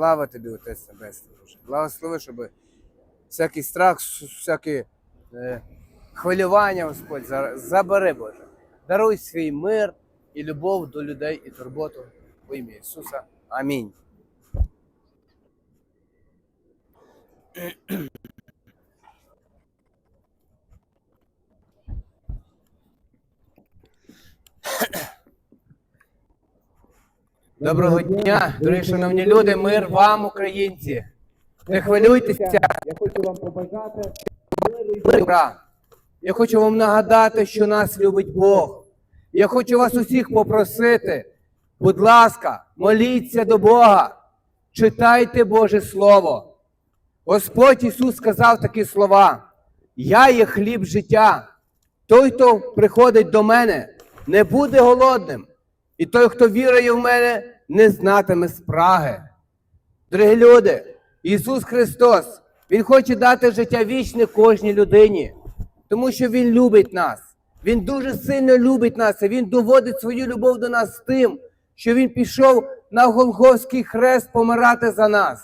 Слава тобі, Отець Небесний Боже. Благослови, щоб всякий страх, всяке е, хвилювання, Господь, забери, Боже. Даруй свій мир і любов до людей і турботу в ім'я Ісуса. Амінь. Доброго дня, дорогі шановні люди, мир вам, українці. Не хвилюйтеся. Я хочу вам побажати. Я хочу вам нагадати, що нас любить Бог. Я хочу вас усіх попросити, будь ласка, моліться до Бога, читайте Боже Слово. Господь Ісус сказав такі слова: Я є хліб життя. Той, хто приходить до мене, не буде голодним. І той, хто вірує в мене, не знатиме спраги. Дорогі люди, Ісус Христос, Він хоче дати життя вічне кожній людині, тому що Він любить нас. Він дуже сильно любить нас, і Він доводить свою любов до нас тим, що Він пішов на Голгофський хрест помирати за нас.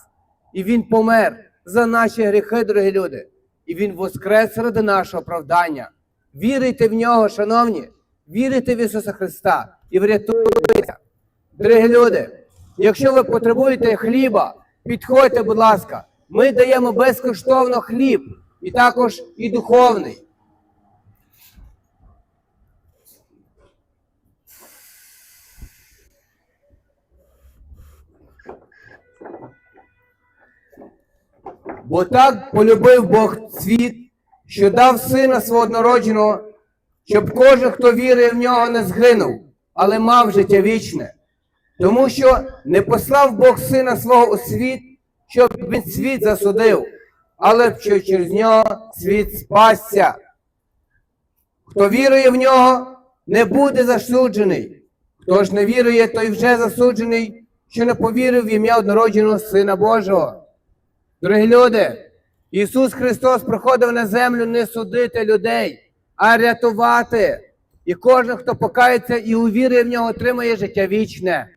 І Він помер за наші гріхи, дорогі люди. І Він воскрес ради нашого оправдання. Вірите в нього, шановні, вірите в Ісуса Христа і врятуєтеся. Дорогі люди, якщо ви потребуєте хліба, підходьте, будь ласка. Ми даємо безкоштовно хліб і також і духовний. Бо так полюбив Бог світ, що дав сина свого однородженого, щоб кожен, хто вірує в нього, не згинув, але мав життя вічне. Тому що не послав Бог сина свого у світ, щоб він світ засудив, але що через нього світ спасся. Хто вірує в нього, не буде засуджений. Хто ж не вірує, той вже засуджений, що не повірив в ім'я однородженого Сина Божого. Дорогі люди, Ісус Христос приходив на землю не судити людей, а рятувати. І кожен, хто покається і увірує в нього, отримає життя вічне.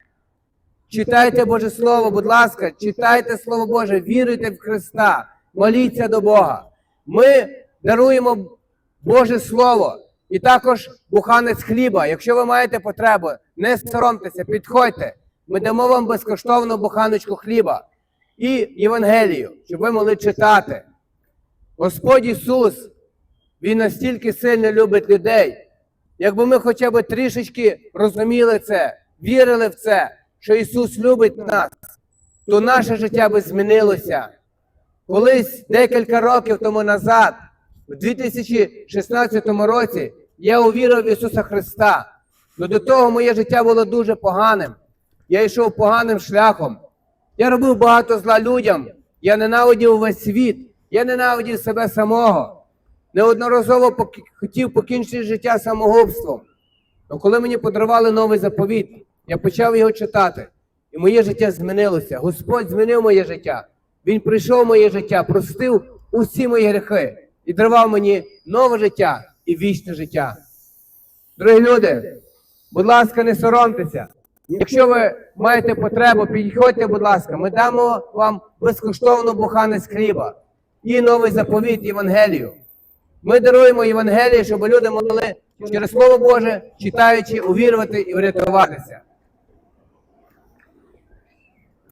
Читайте Боже Слово, будь ласка, читайте Слово Боже, віруйте в Христа, моліться до Бога. Ми даруємо Боже Слово і також буханець хліба. Якщо ви маєте потребу, не соромтеся, підходьте. Ми дамо вам безкоштовну буханочку хліба і Євангелію, щоб ви могли читати. Господь Ісус, Він настільки сильно любить людей. Якби ми хоча б трішечки розуміли це, вірили в це, що Ісус любить нас, то наше життя би змінилося. Колись декілька років тому назад, у 2016 році, я увірив в Ісуса Христа. Но до того моє життя було дуже поганим. Я йшов поганим шляхом. Я робив багато зла людям. Я ненавидів весь світ. Я ненавидів себе самого. Неодноразово поки- хотів покінчити життя самогубством. Але коли мені подарували новий заповіт, я почав його читати. І моє життя змінилося. Господь змінив моє життя. Він прийшов в моє життя, простив усі мої гріхи і дарував мені нове життя і вічне життя. Дорогі люди, будь ласка, не соромтеся. Якщо ви маєте потребу, підходьте, будь ласка, ми дамо вам безкоштовну буханець хліба і новий заповіт Євангелію. Ми даруємо Євангеліє, щоб люди могли через Слово Боже, читаючи, увірувати і врятуватися.